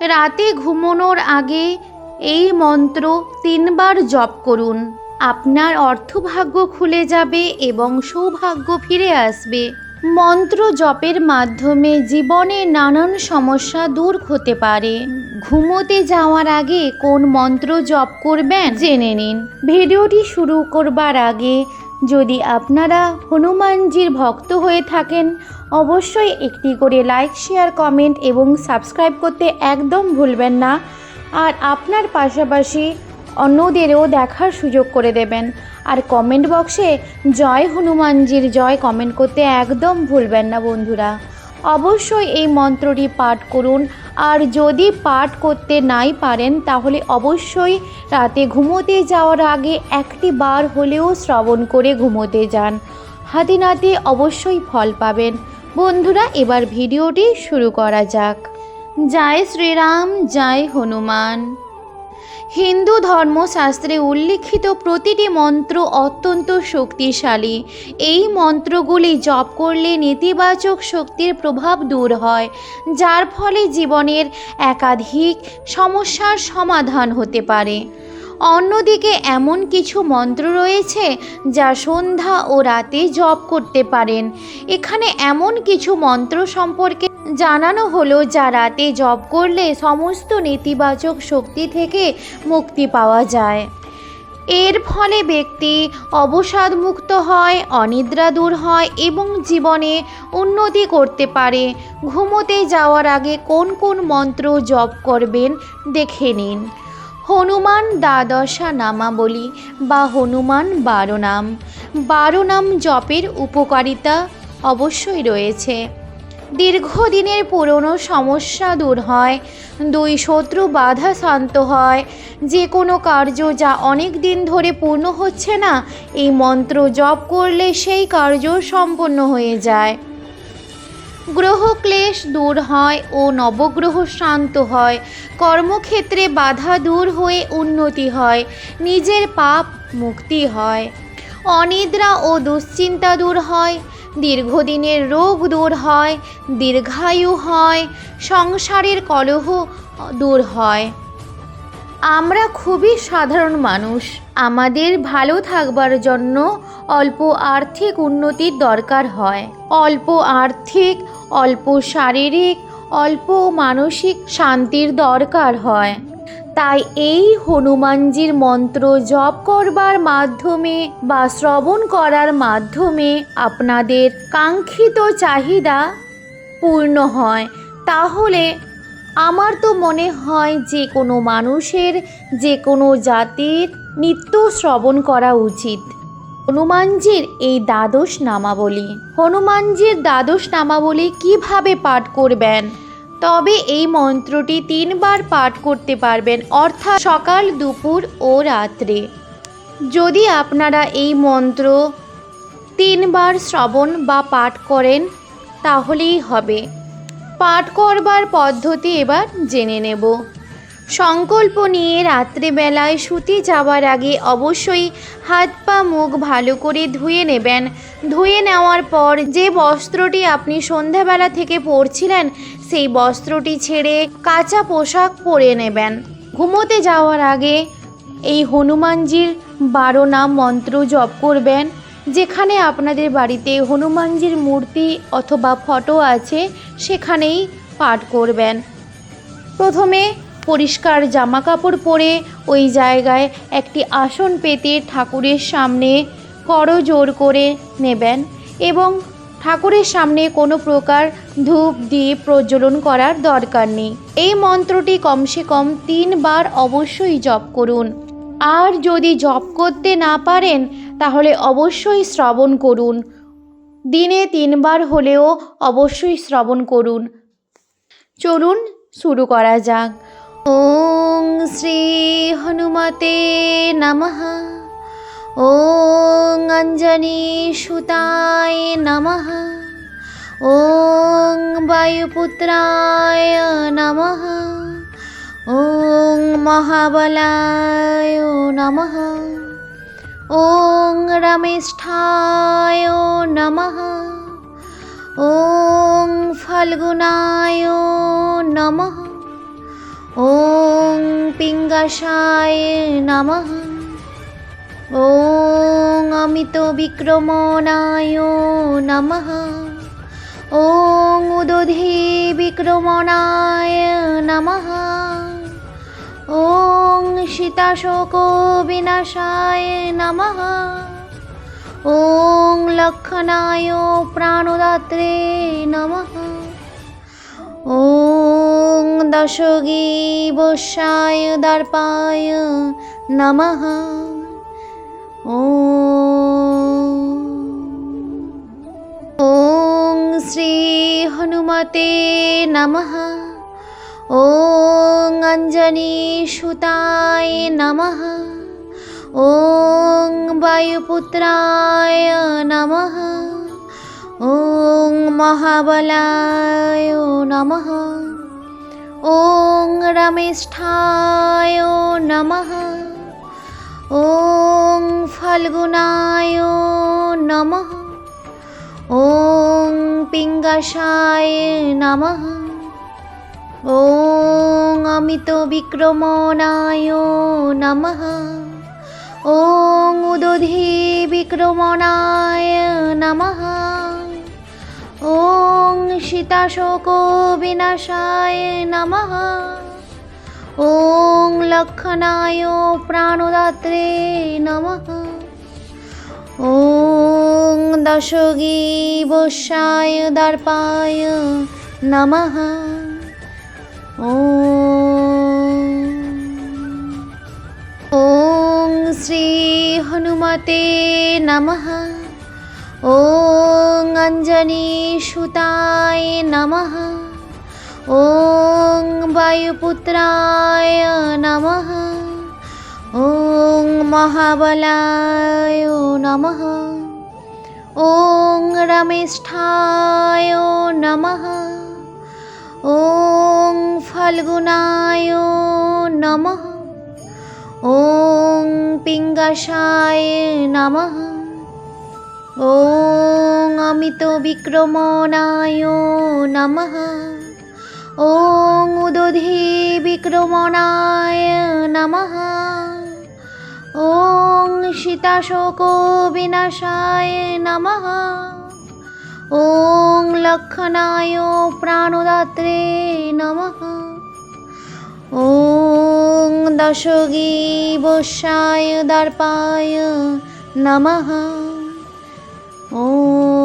রাতে ঘুমানোর আগে এই মন্ত্র তিনবার জপ করুন। আপনার অর্থভাগ্য খুলে যাবে এবং সৌভাগ্য ফিরে আসবে। মন্ত্র জপের মাধ্যমে জীবনে নানান সমস্যা দূর হতে পারে। ঘুমোতে যাওয়ার আগে কোন মন্ত্র জপ করবেন, জেনে নিন। ভিডিওটি শুরু করবার আগে যদি আপনারা হনুমানজির ভক্ত হয়ে থাকেন, অবশ্যই একটি করে লাইক শেয়ার কমেন্ট এবং সাবস্ক্রাইব করতে একদম ভুলবেন না। আর আপনার পাশাপাশি অন্যদেরও দেখার সুযোগ করে দেবেন। আর কমেন্ট বক্সে জয় হনুমানজির জয় কমেন্ট করতে একদম ভুলবেন না বন্ধুরা। অবশ্যই এই মন্ত্রটি পাঠ করুন। আর যদি পাঠ করতে নাই পারেন, তাহলে অবশ্যই রাতে ঘুমোতে যাওয়ার আগে একটি বার হলেও শ্রবণ করে ঘুমোতে যান। হাতে নাতে অবশ্যই ফল পাবেন। বন্ধুরা, এবার ভিডিওটি শুরু করা যাক। জয় শ্রীরাম, জয় হনুমান। হিন্দু ধর্মশাস্ত্রে উল্লিখিত প্রতিটি মন্ত্র অত্যন্ত শক্তিশালী। এই মন্ত্রগুলি জপ করলে নেতিবাচক শক্তির প্রভাব দূর হয়, যার ফলে জীবনের একাধিক সমস্যার সমাধান হতে পারে। অন্যদিকে এমন কিছু মন্ত্র রয়েছে যা সন্ধ্যা ও রাতে জপ করতে পারেন। এখানে এমন কিছু মন্ত্র সম্পর্কে জানানো হলো, যা রাতে জব করলে সমস্ত নেতিবাচক শক্তি থেকে মুক্তি পাওয়া যায়। এর ফলে ব্যক্তি অবসাদমুক্ত হয়, অনিদ্রা দূর হয় এবং জীবনে উন্নতি করতে পারে। ঘুমোতে যাওয়ার আগে কোন কোন মন্ত্র জপ করবেন দেখে নিন। হনুমান দ্বাদশা নামাবলী বা হনুমান বারো নাম বারো নাম জপের উপকারিতা অবশ্যই রয়েছে। দীর্ঘদিনের পুরনো সমস্যা দূর হয়। দুই শত্রু বাধা শান্ত হয়। যে কোনো কার্য যা অনেক দিন ধরে পূর্ণ হচ্ছে না, এই মন্ত্র জপ করলে সেই কার্য সম্পন্ন হয়ে যায়। গ্রহ ক্লেশ দূর হয় ও নবগ্রহ শান্ত হয়। কর্মক্ষেত্রে বাধা দূর হয়ে উন্নতি হয়। নিজের পাপ মুক্তি হয়। অনিদ্রা ও দুশ্চিন্তা দূর হয়। দীর্ঘদিনের রোগ দূর হয়, দীর্ঘায়ু হয়, সংসারের কলহ দূর হয়। আমরা খুবই সাধারণ মানুষ। আমাদের ভালো থাকবার জন্য অল্প আর্থিক উন্নতির দরকার হয়। অল্প আর্থিক, অল্প শারীরিক, অল্প মানসিক শান্তির দরকার হয়। তাই এই হনুমানজির মন্ত্র জপ করবার মাধ্যমে বা শ্রবণ করার মাধ্যমে আপনাদের কাঙ্ক্ষিত চাহিদা পূর্ণ হয়। তাহলে আমার তো মনে হয় যে কোনো মানুষের, যে কোনো জাতির নিত্য শ্রবণ করা উচিত। হনুমানজির এই দ্বাদশ নামাবলী। হনুমানজির দ্বাদশ নামাবলী কীভাবে পাঠ করবেন? তবে এই মন্ত্রটি তিনবার পাঠ করতে পারবেন, অর্থাৎ সকাল, দুপুর ও রাত্রে। যদি আপনারা এই মন্ত্র তিনবার শ্রবণ বা পাঠ করেন, তাহলেই হবে। পাঠ করবার পদ্ধতি এবার জেনে নেব। সংকল্প নিয়ে রাত্রেবেলায় শুতে যাওয়ার আগে অবশ্যই হাত পা, মুখ ভালো করে ধুয়ে নেবেন। ধুয়ে নেওয়ার পর যে বস্ত্রটি আপনি সন্ধ্যাবেলা থেকে পরছিলেন সেই বস্ত্রটি ছেড়ে কাঁচা পোশাক পরে নেবেন। ঘুমোতে যাওয়ার আগে এই হনুমানজির বারো নাম মন্ত্র জপ করবেন, যেখানে আপনাদের বাড়িতে হনুমানজির মূর্তি অথবা ফটো আছে, সেখানেই পাঠ করবেন। প্রথমে পরিষ্কার জামা কাপড় পরে ওই জায়গায় একটি আসন পেতে ঠাকুরের সামনে করজোড় করে নেবেন এবং ঠাকুরের সামনে কোনো প্রকার ধূপ দ্বীপ প্রজ্বলন করার দরকার নেই। এই মন্ত্রটি কমসে কম তিনবার অবশ্যই জপ করুন। আর যদি জপ করতে না পারেন, তাহলে অবশ্যই শ্রবণ করুন। দিনে তিনবার হলেও অবশ্যই শ্রবণ করুন। চলুন শুরু করা যাক। ওং শ্রী হনুমতে নমঃ। ॐ अञ्जनीसुताय नमः ॐ वायुपुत्राय नमः ॐ महाबलाय नमः ॐ रमेष्ठाय नमः ॐ फाल्गुनाय नमः ॐ पिङ्गशाय नमः ॐ अमितविक्रमणाय नमः ॐ उदधि विक्रमणाय नमः ॐ सीताशोकविनाशाय नमः ॐ लक्षणाय प्राणदात्रे नमः ॐ दशगीवशाय दर्पाय नमः ॐ ॐ श्रीहनुमते नमः ॐ अञ्जनीसुताय नमः ॐ वायुपुत्राय नमः ॐ महाबलाय नमः ॐ रमेष्ठाय नमः ॐ ফাল্গুনায় নম। ও পিঙ্গাশায় নম। ও অমিত বিক্রমনায় নম। ও উদধি বিক্রমনায় নম। ও সীতাশোক বিনাশায় নম। ওং লক্ষণায় প্রাণদাত্রে নম ও দশগী বসায় দর্পায় নম ও শ্রী হনুমতে নম ও অঞ্জনী সুতায় নম ও वायुपुत्राय नमः ॐ महाबलाय नमः ॐ रमेष्ठाय नमः ॐ फाल्गुनाय नमः ॐ पिङ्गशाय नमः ॐ अमितविक्रमणाय नमः বোধি বিক্রমনায় নমঃ। ওং সীতাশোক বিনাশায় নমঃ। ওং লক্ষণায় প্রাণদাত্রে নমঃ। ওং দশগী বসায় দর্পায় নমঃ। ওম